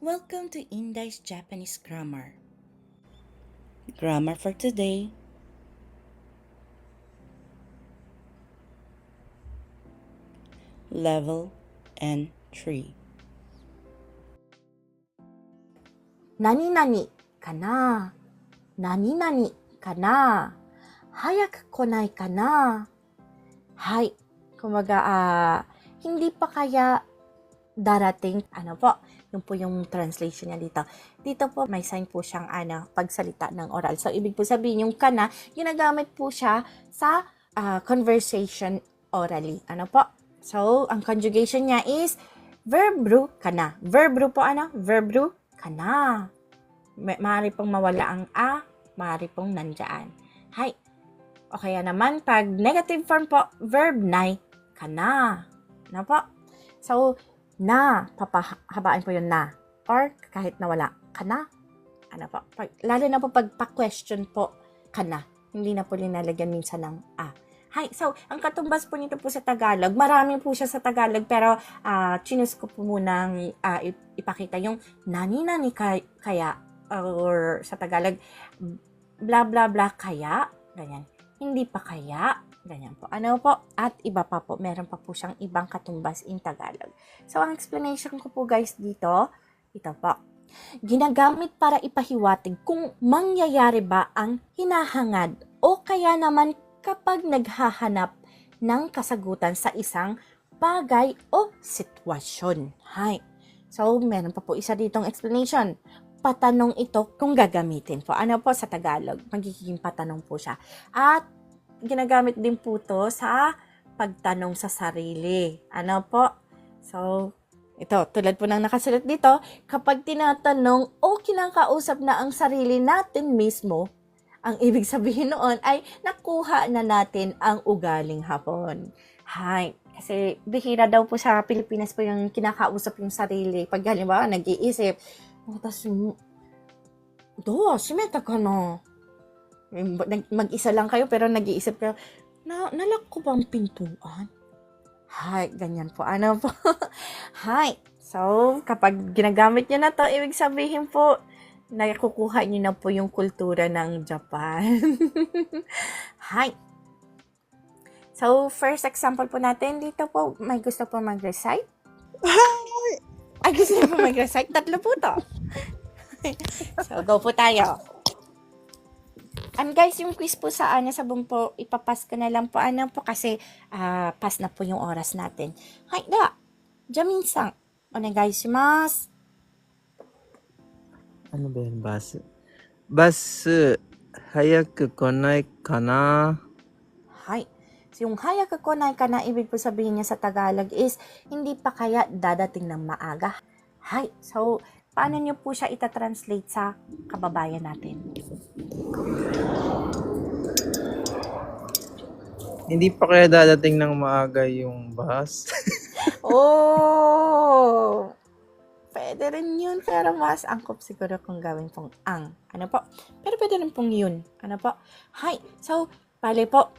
Welcome to Indai's Japanese Grammar. Grammar for today. Level N3. 何々かな何々かな早く来ないかなはい。Kumaga, ah, hindi pa kaya darating, ano po, yung po yung translation niya dito. Dito po, may sign po siyang, ano, pagsalita ng oral. So, ibig po sabihin, yung kana, ginagamit po siya sa ah, conversation orally. Ano po? So, ang conjugation niya is verbru kana. Verbru po ano? Verbru kana. Ma- maaari pong mawala ang a, maaari pong nandyan. Hay. O kaya naman, pag negative form po, verb nai kana. Ano po? So, na, papahabaan po yung na. Or, kahit nawala, kana. Ano po? Lalo na po pag pa-question po, kana. Hindi na po linalagyan minsan ng a. Hi, so, ang katumbas po nito po sa Tagalog, marami po siya sa Tagalog, pero ah chinus ko po munang ah, ip- ipakita yung nani-nani kay- kaya, or sa Tagalog, bla bla bla kaya, ganyan. Hindi pa kaya, ganyan po. Ano po? At iba pa po, meron pa po siyang ibang katumbas in Tagalog. So, ang explanation ko po guys dito, ito po. Ginagamit para ipahiwatig kung mangyayari ba ang hinahangad o kaya naman kapag naghahanap ng kasagutan sa isang bagay o sitwasyon. Hay. So, meron pa po isa ditong explanation. Patanong ito kung gagamitin po. Ano po sa Tagalog? Magiging patanong po siya. At ginagamit din po to sa pagtanong sa sarili. Ano po? So, ito, tulad po ng nakasulat dito, kapag tinatanong o kinakausap na ang sarili natin mismo, ang ibig sabihin noon ay nakuha na natin ang ugaling hapon. Hay, kasi bihira daw po sa Pilipinas po yung kinakausap yung sarili. Pag halimbawa, nag-iisip, oh, tas, do, simeta ka na. Nag- Mag-isa lang kayo pero nag-iisip kayo, na, nalak ko bang pintuan? Hay, ganyan po. Ano po? Hay. So, kapag ginagamit nyo na to, ibig sabihin po, nakukuha nyo na po yung kultura ng Japan. Hi. So, first example po natin, dito po, may gusto po mag-recite? Ay, gusto po mag-recite? Tatlo po to. so, go po tayo. Um, guys, yung quiz po sa Ana Sabon po, ipapas ko na lang po. Ano po kasi uh, pass na po yung oras natin. Hay da, Jamin-san, onegai shimasu. Ano ba yun, bus? Bus, hayaku konai kana? Hay. So, yung hayaku konai kana, ibig po sabihin niya sa Tagalog is, hindi pa kaya dadating ng maaga. Hay. So, paano niyo po siya itatranslate sa kababayan natin? Hindi pa kaya dadating ng maaga yung bus? oh! Pwede rin yun, pero mas angkop siguro kung gawin pong ang. Ano po? Pero pwede rin pong yun. Ano po? Hay. So, bale po,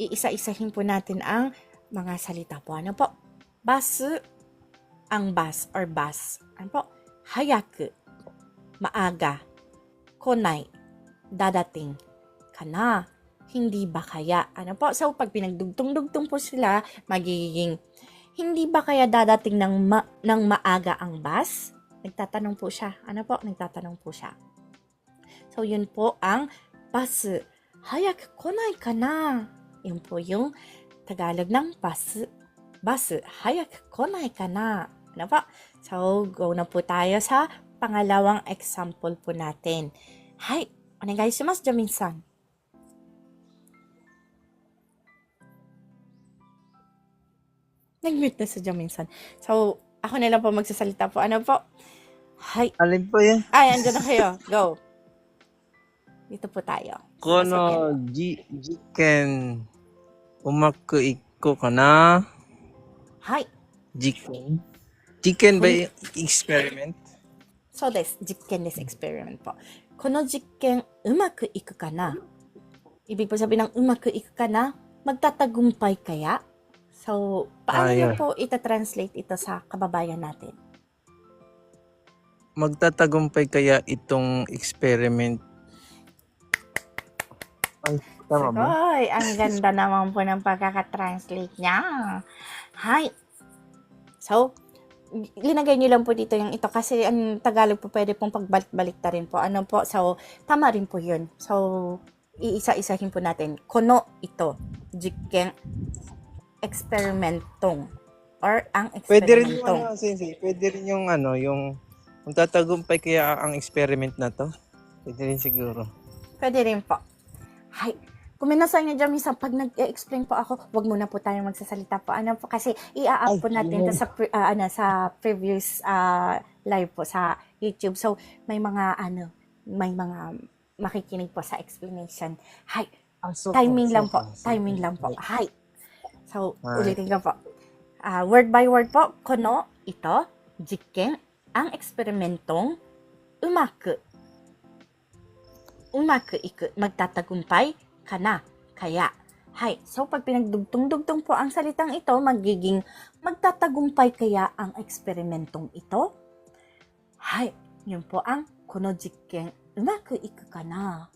iisa-isahin po natin ang mga salita po. Ano po? Bus, ang bus or bus. Ano po? Hayaku, maaga, konay, dadating, kana, hindi ba kaya? Ano po? So, pag pinagdugtong-dugtong po sila, magiging, hindi ba kaya dadating ng, ma- ng maaga ang bus? Nagtatanong po siya. Ano po? Nagtatanong po siya. So, yun po ang bus. Hayak konay ka na. Yun po yung Tagalog ng bus. Bus. Hayak konay ka na. Ano po? So, go na po tayo sa pangalawang example po natin. Hi, onegai shimasu, Jamin-san. Nag-mute na si Jamin-san. So, ako na lang po magsasalita po. Ano po? Hi. Alin po yan? Ay, andyan na kayo. Go. Dito po tayo. Kono jiken umaku ikko kana? Hi. Jiken. 実験実験 by experiment? So this, 実験です。experiment po. この実験、うまくいくかな Ibig po sabihin ng u ma ku iku ka na? Magtatagumpay kaya? So, paano Ah, niyo yeah. po itatranslate ito sa kababayan natin? magtatagumpay kaya itong experiment? Ay, tama ba? Ay, ang ganda naman po ng pagkakatranslate niya. Hi. So, linagay niyo lang po dito yung ito kasi ang Tagalog po pwede pong pagbalik-balik ta rin po. Ano po? So, tama rin po yun. So, iisa-isahin po natin. Kono ito. Jikken experimentong or ang Pwede rin yung ano, sensei, pwede rin yung ano, yung magtatagumpay kaya ang experiment na to. Pwede rin siguro. Pwede rin po. Hay, kuminasay nga dyan, minsan pag nag-explain po ako, wag muna po tayong magsasalita po. Ano po, kasi i-up po natin to sa, pre- ah, ano, sa previous ah, live po sa YouTube. So, may mga, ano, may mga makikinig po sa explanation. Hay, timing lang po. Timing lang po. Hay. So, Hay. ulitin ko po. Ah, word by word po, kono, ito, jikken, ang eksperimentong umaku. Umaku iku, magtatagumpay ka na. Kaya, hay. So, pag pinagdugtong-dugtong po ang salitang ito, magiging magtatagumpay kaya ang eksperimentong ito? Hay. Yun po ang kono jikken, umaku iku ka na.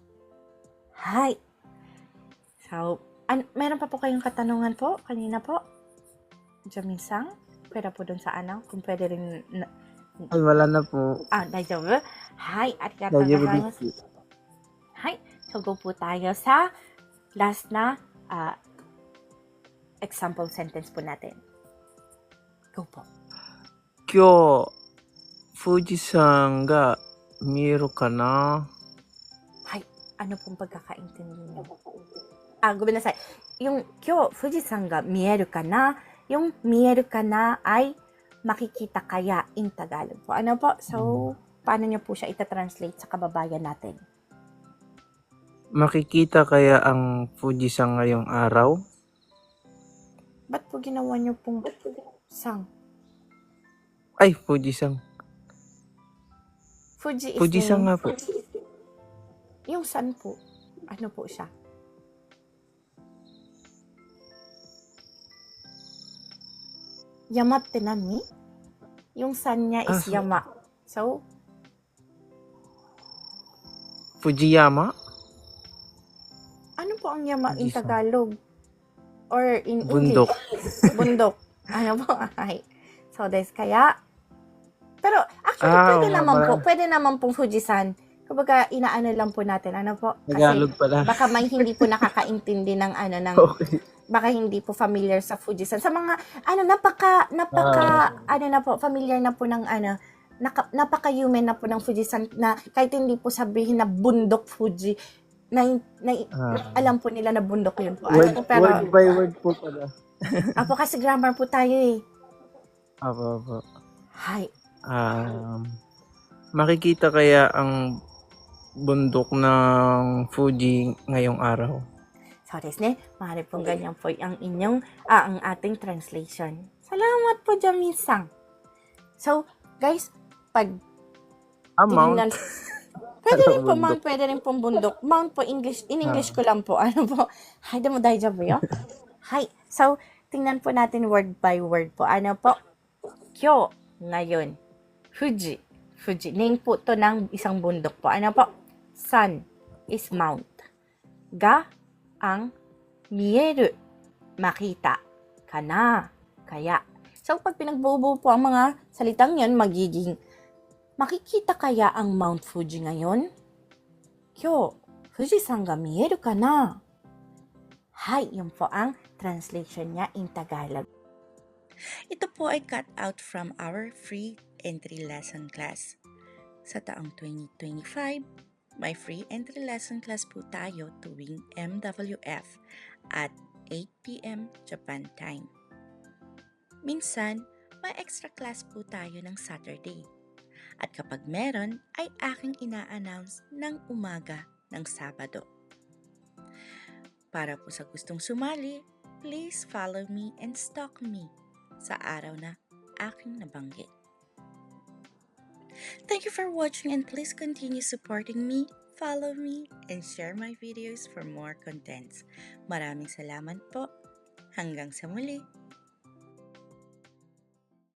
Hay. So, an- meron pa po kayong katanungan po kanina po? Jamin-sang? Pwede po dun sa ano? Kung pwede rin na- Ay, wala na po. ah, daijoubu? Hi, arigatou Daijoubu gozaimasu. desu. Hi, so go po tayo sa last na ah, example sentence po natin. Go po. 今日、富士山が見えるかな Hi, ano pong pagkakaintindi niyo? Ah, gumina Yung kyo, Fujisan ga mieru ka na, yung mieru ka na ay makikita kaya in Tagalog po. Ano po? So, paano niyo po siya itatranslate sa kababayan natin? Makikita kaya ang Fuji san ngayong araw? Ba't po ginawa niyo pong sang? Ay, Fuji san. Fuji is Fuji san name. nga po. Yung san po. Ano po siya? Yamaって何 Yung san niya Ah, is so- yama. So, Fujiyama? Ano po ang yama in. Tagalog? Or in Bundok. English? Bundok. Ano po? Ay. So, des kaya, pero actually, Ah, pwede naman po. Pwede naman pong Fujisan. Kumbaga, inaano lang po natin. Ano po? Kasi, Tagalog pala. baka may hindi po nakakaintindi ng ano ng Okay. baka hindi po familiar sa Fujisan. Sa mga ano napaka napaka ano na po familiar na po ng ano naka, napaka-human na po ng Fujisan na kahit hindi po sabihin na bundok Fuji na, na Ah. alam po nila na bundok yun po. Ano Word, po, pero word by word po pala. apo kasi grammar po tayo eh. Apo, apo. Hi. Um, makikita kaya ang bundok ng Fuji ngayong araw? So, des ne, maaari pong ganyan po ang inyong, ah, ang ating translation. Salamat po, Jamin-sang. So, guys, pag Amount? tinignan, pwede rin po, mount, pwede rin pong bundok. Mount po, English, in English ko lang po. Ano po? Hay, damo daijoubu yo. Hay. So, tingnan po natin word by word po. Ano po? Kyo, ngayon. Fuji. Fuji. Name po to ng isang bundok po. Ano po? Sun is mount. Ga, ang mieru. Makita. Kana. Kaya. So, pag pinagbubuo po ang mga salitang yon magiging makikita kaya ang Mount Fuji ngayon? Kyo, Fuji-san ga mieru ka na? Hay, yun po ang translation niya in Tagalog. Ito po ay cut out from our free entry lesson class. Sa taong 2025, may free entry lesson class po tayo tuwing MWF at 8pm Japan time. Minsan, may extra class po tayo ng Saturday. At kapag meron, ay aking ina-announce ng umaga ng Sabado. Para po sa gustong sumali, please follow me and stalk me sa araw na aking nabanggit. Thank you for watching and please continue supporting me, follow me, and share my videos for more contents. Maraming salamat po. Hanggang sa muli.